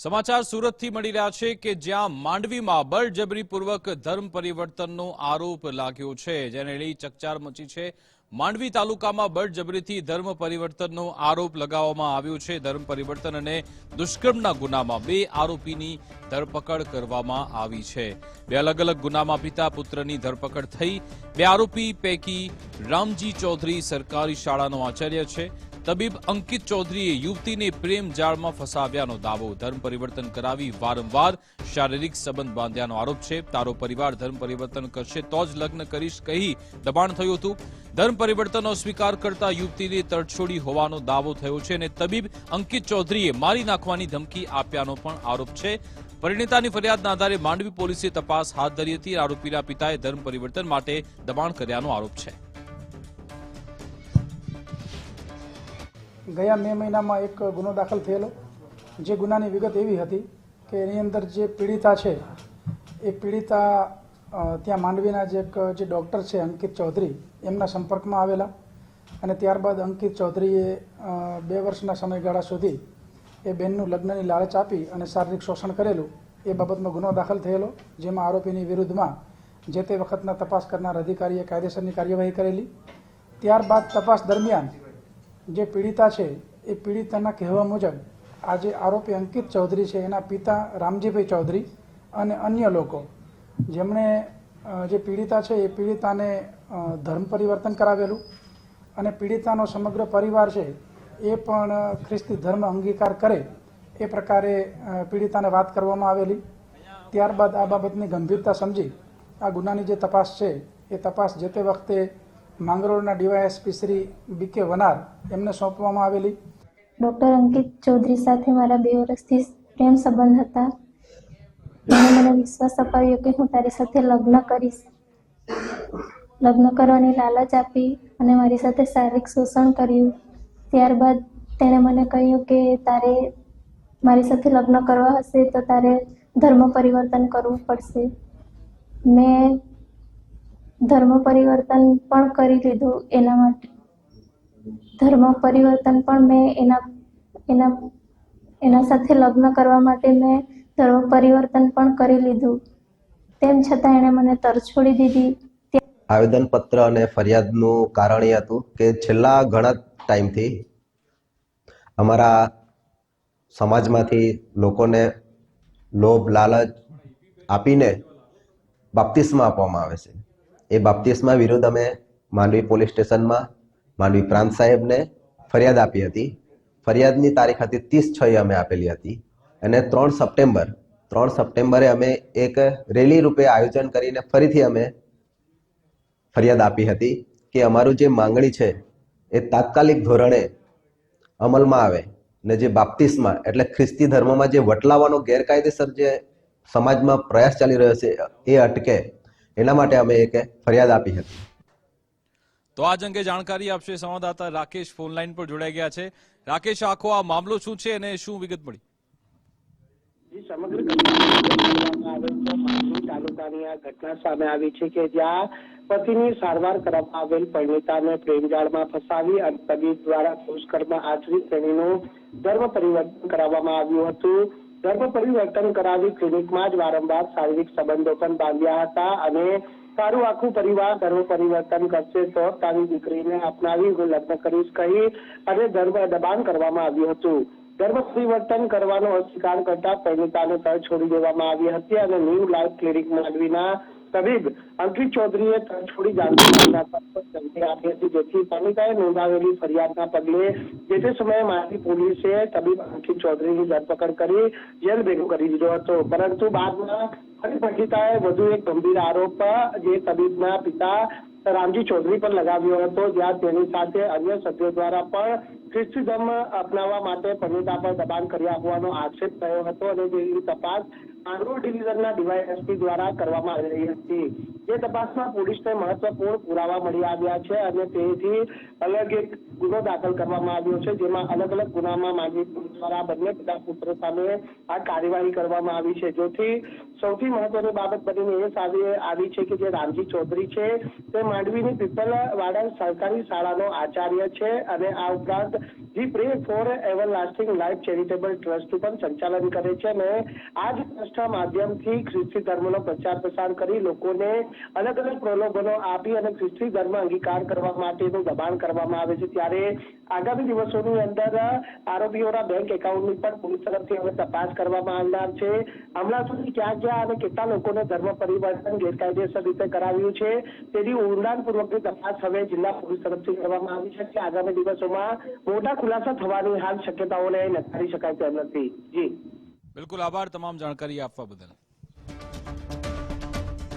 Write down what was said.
સમાચાર સુરતથી મળી રહ્યા છે કે જ્યાં માંડવીમાં બળજબરીપૂર્વક ધર્મ પરિવર્તનનો આરોપ લાગ્યો છે, જેને લઈ ચકચાર મચી છે. માંડવી તાલુકામાં બળજબરીથી ધર્મ પરિવર્તનનો આરોપ લગાવવામાં આવ્યો છે. ધર્મ પરિવર્તન અને દુષ્કર્મના ગુનામાં બે આરોપીની ધરપકડ કરવામાં આવી છે. બે અલગ અલગ ગુનામાં પિતા પુત્રની ધરપકડ થઈ. બે આરોપી પૈકી રામજી ચૌધરી સરકારી શાળાનો આચાર્ય છે. તબીબ અંકિત ચૌધરીએ યુવતીને પ્રેમ જાળમાં ફસાવ્યાનો દાવો. ધર્મ પરિવર્તન કરાવી વારંવાર શારીરિક સંબંધ બાંધ્યાનો આરોપ છે. તારો પરિવાર ધર્મ પરિવર્તન કરશે તો જ લગ્ન કરીશ કહી દબાણ થયું હતું. ધર્મ પરિવર્તનનો સ્વીકાર કરતા યુવતીને તડછોડી હોવાનો દાવો થયો છે અને તબીબ અંકિત ચૌધરીએ મારી નાખવાની ધમકી આપ્યાનો પણ આરોપ છે. પરિણીતાની ફરિયાદના આધારે માંડવી પોલીસે તપાસ હાથ ધરી હતી આરોપીના પિતાએ ધર્મ પરિવર્તન માટે દબાણ કર્યાનો આરોપ છે. ગયા મે મહિનામાં એક ગુનો દાખલ થયેલો. જે ગુનાની વિગત એવી હતી કે એની અંદર જે પીડિતા છે, એ પીડિતા ત્યાં માંડવીના જે એક, જે ડૉક્ટર છે અંકિત ચૌધરી, એમના સંપર્કમાં આવેલા. અને ત્યારબાદ અંકિત ચૌધરીએ બે વર્ષના સમયગાળા સુધી એ બેનનું લગ્નની લાલચ આપી અને શારીરિક શોષણ કરેલું. એ બાબતનો ગુનો દાખલ થયેલો, જેમાં આરોપીની વિરુદ્ધમાં જે તે વખતના તપાસ કરનાર અધિકારીએ કાયદેસરની કાર્યવાહી કરેલી. ત્યારબાદ તપાસ દરમિયાન જે પીડિતા છે, એ પીડિતાના કહેવા મુજબ આ જે આરોપી અંકિત ચૌધરી છે, એના પિતા રામજીભાઈ ચૌધરી અને અન્ય લોકો. જેમણે જે પીડિતા છે, એ પીડિતાને ધર્મ પરિવર્તન કરાવેલું અને પીડિતાનો સમગ્ર પરિવાર છે, એ પણ ખ્રિસ્તી ધર્મ અંગીકાર કરે એ પ્રકારે પીડિતાને વાત કરવામાં આવેલી. ત્યારબાદ આ બાબતની ગંભીરતા સમજી આ ગુનાની જે તપાસ છે, એ તપાસ જે તે વખતે માંગરોળના ડીવાયએસપી શ્રી બીકે વનાર એમને સોંપવામાં આવેલી. ડૉક્ટર અંકિત ચૌધરી સાથે મારા બે વર્ષથી પ્રેમ સંબંધ હતા. એણે મને વિશ્વાસ અપાવ્યો કે હું તારી સાથે લગ્ન કરીશ. લગ્ન કરવાની લાલચ આપી અને મારી સાથે શારીરિક શોષણ કર્યું. ત્યારબાદ તેણે મને કહ્યું કે તારે મારી સાથે લગ્ન કરવા હશે તો તારે ધર્મ પરિવર્તન કરવું પડશે. મેં ધર્મ પરિવર્તન પણ કરી લીધું એના માટે. ધર્મ પરિવર્તન પણ મેં એના એના એના સાથે લગ્ન કરવા માટે મેં ધર્મ પરિવર્તન પણ કરી લીધું. તેમ છતાં એણે મને તરછોડી દીધી. આવેદનપત્ર અને ફરિયાદનું કારણ એ હતું કે છેલ્લા ઘણા ટાઈમથી અમારા સમાજમાંથી લોકોને લોભ, લાલચ આપીને બાપ્તિસ્મા આપવામાં આવે છે. એ બાપ્તિસ્મા વિરુદ્ધ અમે માંડવી પોલીસ સ્ટેશનમાં માંડવી પ્રાંત સાહેબને ફરિયાદ આપી હતી. ફરિયાદની તારીખ હતી ત્રીસ છ એ અમે આપેલી હતી. અને ત્રણ સપ્ટેમ્બર, ત્રણ સપ્ટેમ્બરે અમે એક રેલી રૂપે આયોજન કરીને ફરીથી અમે ફરિયાદ આપી હતી કે અમારું જે માંગણી છે એ તાત્કાલિક ધોરણે અમલમાં આવે ને જે બાપ્તિસ્મા એટલે ખ્રિસ્તી ધર્મમાં જે વટલાવાનો ગેરકાયદેસર જે સમાજમાં પ્રયાસ ચાલી રહ્યો છે એ અટકે એના માટે અમે એક ફરિયાદ આપી હતી. તો આજ અંગે જાણકારી આપશે સંવાદદાતા રાકેશ ફોનલાઈન પર જોડાઈ ગયા છે. રાકેશ આખો આ મામલો શું છે અને શું વિગત મળી? સમગ્ર તાલુકાની આ ઘટના સામે આવી છે કે જ્યાં પતિની સારવાર કરવામાં આવેલ પરિણીતાને પ્રેમજાળમાં ફસાવી અને તબીબ દ્વારા દુષ્કર્મ આચરી તેણીનું ધર્મ પરિવર્તન કરાવવામાં આવ્યું હતું. ધર્મ પરિવર્તન કરાવી ક્લિનિકમાં જ વારંવાર શારીરિક સંબંધો પણ બાંધ્યા હતા અને તારું આખું પરિવાર ધર્મ પરિવર્તન કરશે તો તારી દીકરીને અપનાવી હું લગ્ન કરીશ કહી અને ધર્મ દબાણ કરવામાં આવ્યું હતું. ધર્મ પરિવર્તન કરવાનો અસ્વીકાર કરતા પરિણીતાને તળ છોડી દેવામાં આવી હતી અને ન્યૂ લાઈફ ક્લિનિક માંડવીના તબીબ અંકિત ચૌધરીએ તળ છોડી જાણકારી આપી હતી. જેથી પાલિકાએ નોંધાવેલી ફરિયાદના પગલે જે તે સમયે માંડવી પોલીસે તબીબ અંકિત ચૌધરીની ધરપકડ કરી જેલ ભેગો કરી દીધો હતો. પરંતુ બાદમાં પીડિતાએ વધુ એક ગંભીર આરોપ જે તબીબના પિતા રામજી ચૌધરી પર લગાવ્યો હતો. જ્યાં તેની સાથે અન્ય સભ્યો દ્વારા પણ ખ્રિસ્તી ધર્મ અપનાવવા માટે પંડિતા પર દબાણ કર્યા હોવાનો આક્ષેપ થયો હતો અને જેની તપાસ માંગરોળ ડિવિઝનના ડીવાયએસપી દ્વારા કરવામાં આવી રહી હતી. જે તપાસમાં પોલીસને મહત્વપૂર્ણ પુરાવા મળી આવ્યા છે અને તેથી અલગ એક ગુનો દાખલ કરવામાં આવ્યો છે, જેમાં અલગ અલગ ગુનામાં માંગી દ્વારા બંને પિતા પુત્ર સામે આ કાર્યવાહી કરવામાં આવી છે. જેથી સૌથી મહત્વની બાબત બનીને એ સામે આવી છે કે જે રામજી ચૌધરી છે, તે માંડવીની પીપલવાડા સરકારી શાળાનો આચાર્ય છે અને આ ઉપરાંત G pray for ever life charitable trust પણ સંચાલન કરે છે અને આ જ ટ્રસ્ટના માધ્યમથી ખ્રિસ્તી ધર્મનો પ્રચાર પ્રસાર કરી લોકોને અલગ અલગ પ્રલોભનો આપી અને ખ્રિસ્તી ધર્મ અંગીકાર કરવા માટેનું દબાણ કરવામાં આવે છે. ત્યારે આગામી દિવસોની અંદર આરોપીઓના બેંક એકાઉન્ટની પણ પોલીસ તરફથી હવે તપાસ કરવામાં આવનાર છે. હમણાં સુધી ક્યાં ક્યાં અને કેટલા લોકોને ધર્મ પરિવર્તન ગેરકાયદેસર રીતે કરાવ્યું છે તેની ઊંડાણપૂર્વકની તપાસ હવે જિલ્લા પોલીસ તરફથી કરવામાં આવી છે. કે આગામી દિવસોમાં મોટા ખુલાસા થવાની હાલ શક્યતાઓને નકારી શકાય તેમ નથી. જી. બિલકુલ આભાર તમામ જાણકારી આપવા બદલ.